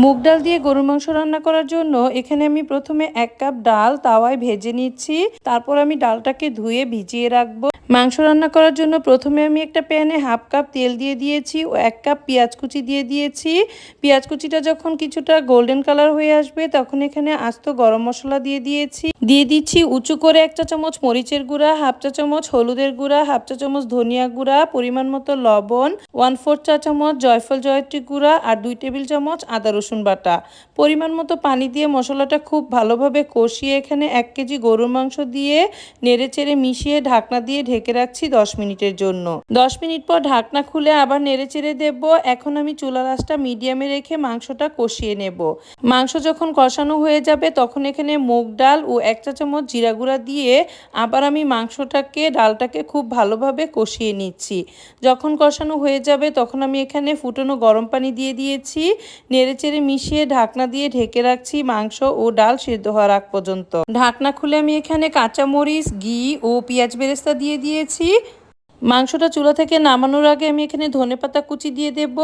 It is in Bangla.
মুগ ডাল দিয়ে গরুর মাংস রান্না করার জন্য এখানে আমি প্রথমে এক কাপ ডাল তাওয়ায় ভেজে নিচ্ছি। তারপর আমি ডালটাকে ধুয়ে ভিজিয়ে রাখব। মাংস রান্না করার জন্য প্রথমে আমি একটা প্যানে হাফ কাপ তেল দিয়ে দিয়েছি ও এক কাপ পেঁয়াজ কুচি দিয়ে দিয়েছি। পেঁয়াজ কুচিটা যখন কিছুটা গোল্ডেন কালার হয়ে আসবে তখন এখানে আস্ত গরম মশলা দিয়ে দিয়েছি। দিয়ে দিচ্ছি উঁচু করে এক চা চামচ মরিচের গুঁড়া, হাফ চা চামচ হলুদের গুঁড়া, হাফ চা চামচ ধনিয়া গুঁড়া, পরিমাণ মতো লবণ ওয়ান ফোর চা চামচ জয়ফল জয়ত্রী গুঁড়া আর দুই টেবিল চামচ আদা রসুন বাটা। পরিমাণ মতো পানি দিয়ে মশলাটা খুব ভালোভাবে কষিয়ে এখানে এক কেজি গরুর মাংস দিয়ে নেড়ে চেড়ে মিশিয়ে ঢাকনা দিয়ে ঢেকে রাখছি দশ মিনিটের জন্য। দশ মিনিট পর ঢাকনা খুলে আবার নেড়ে চেড়ে দেবো। এখন আমি চুলা রাসটা মিডিয়ামে রেখে মাংসটা কষিয়ে নেব। মাংস যখন কষানো হয়ে যাবে তখন এখানে মুগ ডাল ও এক চা চামচ জিরা গুঁড়া দিয়ে আবার আমি মাংসটাকে, ডালটাকে খুব ভালোভাবে কষিয়ে নিচ্ছি। যখন কষানো হয়ে যাবে, তখন আমি এখানে ফুটনো গরম পানি দিয়ে দিয়েছি। নেড়ে চেড়ে মিশিয়ে ঢাকনা দিয়ে ঢেকে রাখছি মাংস ও ডাল সেদ্ধ হওয়ার আগ পর্যন্ত। ঢাকনা খুলে আমি এখানে কাঁচামরিচ ঘি ও পেঁয়াজ বেরেস্তা দিয়ে দিয়েছি। মাংসটা চুলা থেকে নামানোর আগে আমি এখানে ধনেপাতা কুচি দিয়ে দেব।